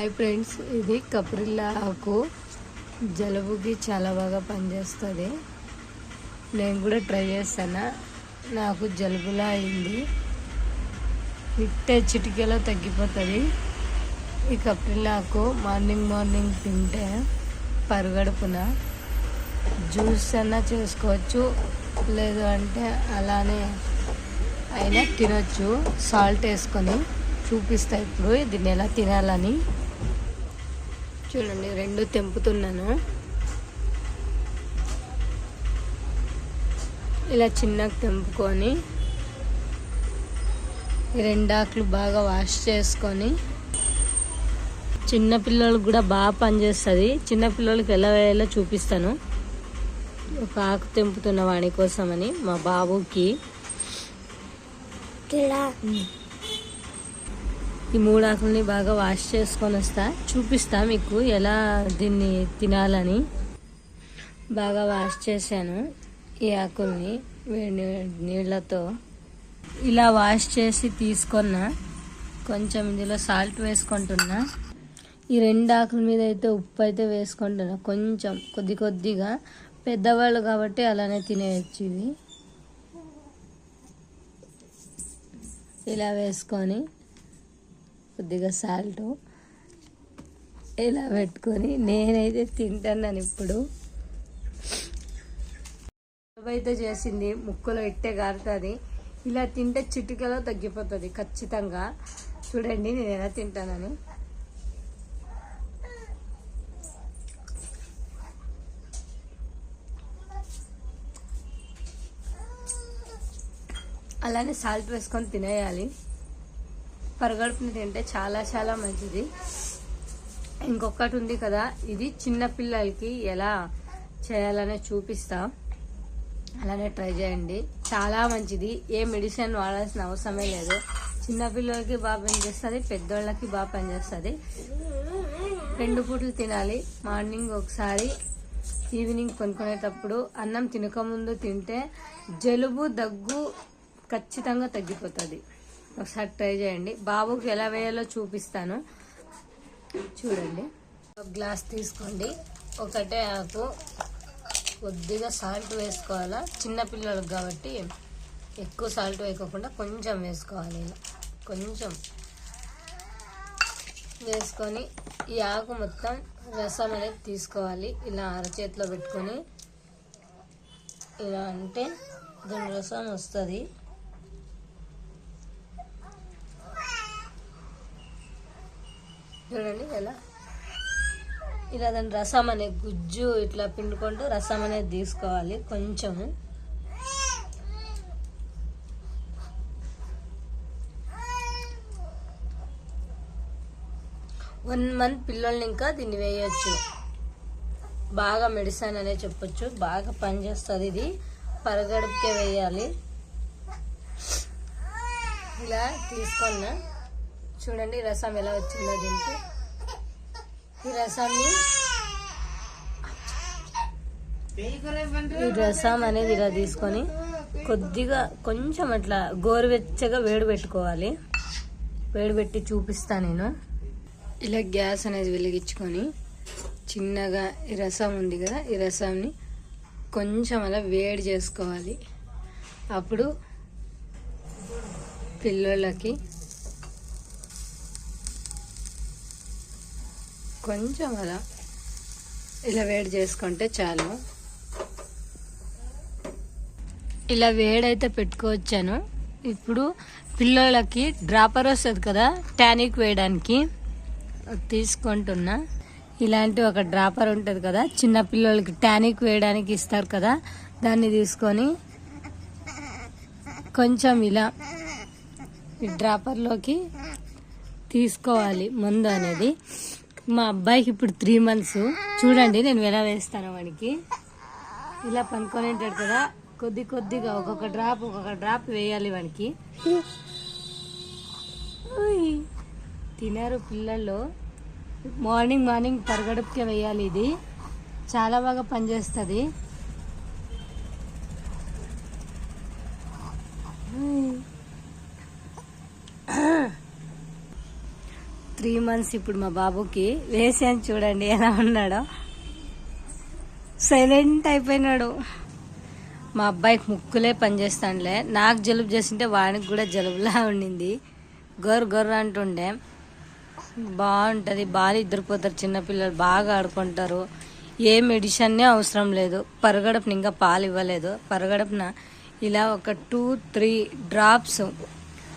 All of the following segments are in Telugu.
హాయ్ ఫ్రెండ్స్ ఇది కప్రిల్లా ఆకు. జలుబుకి చాలా బాగా పనిచేస్తుంది. నేను కూడా ట్రై చేస్తాను. నాకు జలుబులా అయింది. ఇట్టే చిటికెలో తగ్గిపోతుంది. ఈ కప్రిల్లా ఆకు మార్నింగ్ మార్నింగ్ తింటే పరుగడుపున జ్యూస్ అన్నా చేసుకోవచ్చు. లేదు అంటే అలానే అయినా తినొచ్చు. సాల్ట్ వేసుకొని చూపిస్తా ఇప్పుడు దీన్ని ఎలా తినాలని. చూడండి రెండు తెంపుతున్నాను. ఇలా చిన్నగా తెంపుకొని ఈ రెండు ఆకులు బాగా వాష్ చేసుకొని చిన్న పిల్లలకు కూడా బాగా పనిచేస్తుంది. చిన్న పిల్లలకి ఎలా వేయాలో చూపిస్తాను. ఒక ఆకు తెంపుతున్న వాడి కోసమని మా బాబుకి. ఈ మూడు ఆకుల్ని బాగా వాష్ చేసుకొని వస్తా. చూపిస్తా మీకు ఎలా దీన్ని తినాలని. బాగా వాష్ చేశాను ఈ ఆకుల్ని వేడి నీళ్ళతో. ఇలా వాష్ చేసి తీసుకున్న కొంచెం ఇందులో సాల్ట్ వేసుకుంటున్నా. ఈ రెండు ఆకుల మీద అయితే ఉప్పు అయితే వేసుకుంటున్నా. కొంచెం కొద్ది కొద్దిగా. పెద్దవాళ్ళు కాబట్టి అలానే తినేయచ్చు ఇవి. ఇలా వేసుకొని కొద్దిగా సాల్ట్ ఇలా పెట్టుకొని నేనైతే తింటాను ఇప్పుడు. అయితే చేసింది ముక్కలో ఇట్టే గారుతుంది. ఇలా తింటే చిటికలో తగ్గిపోతుంది ఖచ్చితంగా. చూడండి నేను ఎలా తింటానని. అలానే సాల్ట్ వేసుకొని తినేయాలి. పరగడుపుని తింటే చాలా చాలా మంచిది. ఇంకొకటి ఉంది కదా ఇది చిన్న పిల్లలకి ఎలా చేయాలనే చూపిస్తా. అలానే ట్రై చేయండి. చాలా మంచిది. ఏ మెడిసిన్ వాడాల్సిన అవసరమే లేదు. చిన్నపిల్లలకి బాగా పనిచేస్తుంది పెద్దోళ్ళకి బాగా పనిచేస్తుంది. రెండు పూటలు తినాలి. మార్నింగ్ ఒకసారి ఈవినింగ్ కొనుక్కునేటప్పుడు అన్నం తినకముందు తింటే జలుబు దగ్గు ఖచ్చితంగా తగ్గిపోతుంది. ఒకసారి ట్రై చేయండి. బాబుకి ఎలా వేయాలో చూపిస్తాను. చూడండి. ఒక గ్లాస్ తీసుకోండి. ఒకటే ఆకు. కొద్దిగా సాల్ట్ వేసుకోవాలా? చిన్నపిల్లలకు కాబట్టి ఎక్కువ సాల్ట్ వేయకోకుండా కొంచెం వేసుకోవాలి కొంచెం వేసుకొని ఈ ఆకు మొత్తం రసం అనేది తీసుకోవాలి. ఇలా అరచేతిలో పెట్టుకొని. ఇలా అంటే దాని రసం వస్తుంది. చూడండి ఎలా. ఇలా దాని రసం అనే గుజ్జు ఇట్లా పిండుకుంటూ రసం అనేది తీసుకోవాలి కొంచెము. వన్ మంత్ పిల్లల్ని ఇంకా దీన్ని వేయచ్చు. బాగా మెడిసిన్ అనే చెప్పొచ్చు. బాగా పనిచేస్తుంది ఇది. పరగడుపుకే వేయాలి. ఇలా తీసుకున్న. చూడండి రసం ఎలా వచ్చిందో దీనికి. ఈ రసాన్ని ఈ రసం అనేది ఇలా తీసుకొని కొద్దిగా కొంచెం అట్లా గోరువెచ్చగా వేడి పెట్టుకోవాలి. వేడి పెట్టి చూపిస్తా నేను. ఇలా గ్యాస్ అనేది వెలిగించుకొని చిన్నగా ఈ రసం ఉంది కదా ఈ రసాన్ని కొంచెం అలా వేడి చేసుకోవాలి. అప్పుడు పిల్లలకి కొంచెం అలా ఇలా వేడి చేసుకుంటే చాలు. ఇలా వేడైతే పెట్టుకోవచ్చాను. ఇప్పుడు పిల్లలకి డ్రాపర్ వస్తుంది కదా టానిక్ వేయడానికి. తీసుకుంటున్నా. ఇలాంటి ఒక డ్రాపర్ ఉంటుంది కదా చిన్న పిల్లలకి టానిక్ వేయడానికి ఇస్తారు కదా దాన్ని తీసుకొని కొంచెం ఇలా ఈ డ్రాపర్లోకి తీసుకోవాలి మందు అనేది. మా అబ్బాయికి ఇప్పుడు త్రీ మంత్స్ చూడండి నేను ఎలా వేస్తాను వాడికి. ఇలా పనుకొని ఉంటాడు కదా కొద్ది కొద్దిగా ఒక్కొక్క డ్రాప్ ఒక్కొక్క డ్రాప్ వేయాలి వానికి తినరు తినారు పిల్లలు. మార్నింగ్ మార్నింగ్ పరగడుపుకే వేయాలి ఇది. చాలా బాగా పనిచేస్తుంది. త్రీ మంత్స్ ఇప్పుడు మా బాబుకి వేసాను చూడండి ఎలా ఉన్నాడో. సైలెంట్ అయిపోయినాడు. మా అబ్బాయికి ముక్కులే పనిచేస్తానులే. నాకు జలుబు చేసింటే వాడికి కూడా జలుబులా ఉండింది. గొర్ర గొర్ర అంటుండే. బాగుంటుంది బాగా ఇద్దరిపోతారు చిన్నపిల్లలు బాగా ఆడుకుంటారు. ఏ మెడిషన్నే అవసరం లేదు. పరగడపున ఇంకా పాలు ఇవ్వలేదు. పరగడపున ఇలా ఒక టూ త్రీ డ్రాప్స్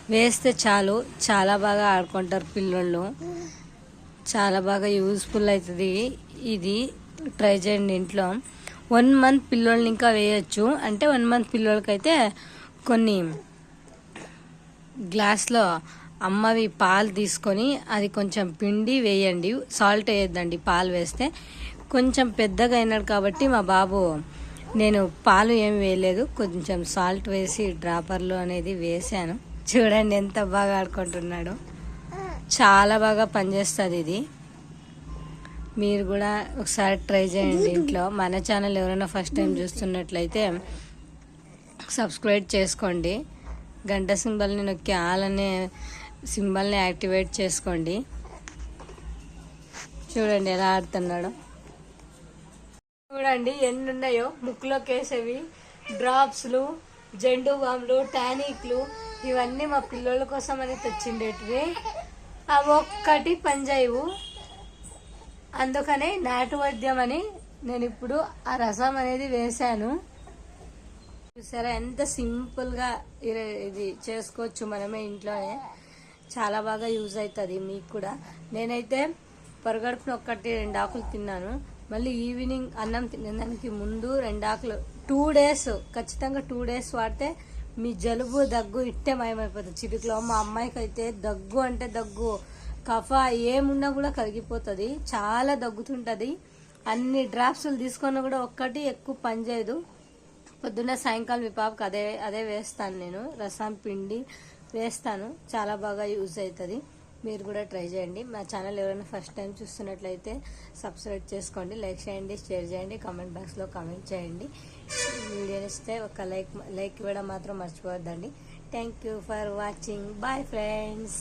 వేస్తే చాలు. చాలా బాగా ఆడుకుంటారు పిల్లోళ్ళు. చాలా బాగా యూస్ఫుల్ అవుతుంది ఇది ట్రై చేయండి ఇంట్లో. వన్ మంత్ పిల్లోళ్ళని ఇంకా వేయచ్చు. అంటే వన్ మంత్ పిల్లోళ్ళకైతే కొన్ని గ్లాస్లో అమ్మవి పాలు తీసుకొని అది కొంచెం పిండి వేయండి. సాల్ట్ వేయద్దండి పాలు వేస్తే. కొంచెం పెద్దగా అయినాడు కాబట్టి మా బాబు నేను పాలు ఏం వేయలేదు. కొంచెం సాల్ట్ వేసి డ్రాపర్లు అనేది వేసాను. చూడండి ఎంత బాగా ఆడుకుంటున్నాడు. చాలా బాగా పనిచేస్తుంది ఇది. మీరు కూడా ఒకసారి ట్రై చేయండి ఇంట్లో. మన ఛానల్ ఎవరైనా ఫస్ట్ టైం చూస్తున్నట్లయితే సబ్స్క్రైబ్ చేసుకోండి. గంట సింబల్ని నొక్కి ఆల్ అనే సింబల్ని యాక్టివేట్ చేసుకోండి. చూడండి ఎలా ఆడుతున్నాడు. చూడండి ఎన్ని ఉన్నాయో ముక్కులోకి వేసేవి డ్రాప్స్లు జెండు బాంబులు టానిక్లు ఇవన్నీ మా పిల్లల కోసం అని తెచ్చిండేటివి. అవి ఒక్కటి పంజాయివు. అందుకనే నాటు వైద్యం అని నేను ఇప్పుడు ఆ రసం అనేది వేశాను. చూసారా ఎంత సింపుల్గా ఇది చేసుకోవచ్చు మనమే ఇంట్లోనే. చాలా బాగా యూజ్ అవుతుంది మీకు కూడా. నేనైతే పొరగడుపున ఒక్కటి రెండు ఆకులు తిన్నాను. మళ్ళీ ఈవినింగ్ అన్నం తినడానికి ముందు రెండు ఆకులు టూ డేస్ ఖచ్చితంగా టూ డేస్ వాడితే మీ జలుబు దగ్గు ఇట్టే మయమైపోతుంది. చిటికలో మా అమ్మాయికి అయితే దగ్గు అంటే దగ్గు. కఫ ఏమున్నా కూడా కరిగిపోతుంది. చాలా దగ్గుతుంటుంది. అన్ని డ్రాప్స్లు తీసుకున్నా కూడా ఒక్కటి ఎక్కువ పనిచేయదు పొద్దున్న సాయంకాలం మీ పాపకి అదే అదే వేస్తాను నేను. రసం పిండి వేస్తాను. చాలా బాగా యూజ్ అవుతుంది. మీరు కూడా ట్రై చేయండి. మా ఛానల్ ఎవరైనా ఫస్ట్ టైం చూస్తున్నట్లయితే సబ్స్క్రైబ్ చేసుకోండి లైక్ చేయండి షేర్ చేయండి కామెంట్ బాక్స్లో కామెంట్ చేయండి. వీడియో ఇస్తే ఒక లైక్ లైక్ ఇవ్వడం మాత్రం మర్చిపోవద్దండి. Thank you for watching bye friends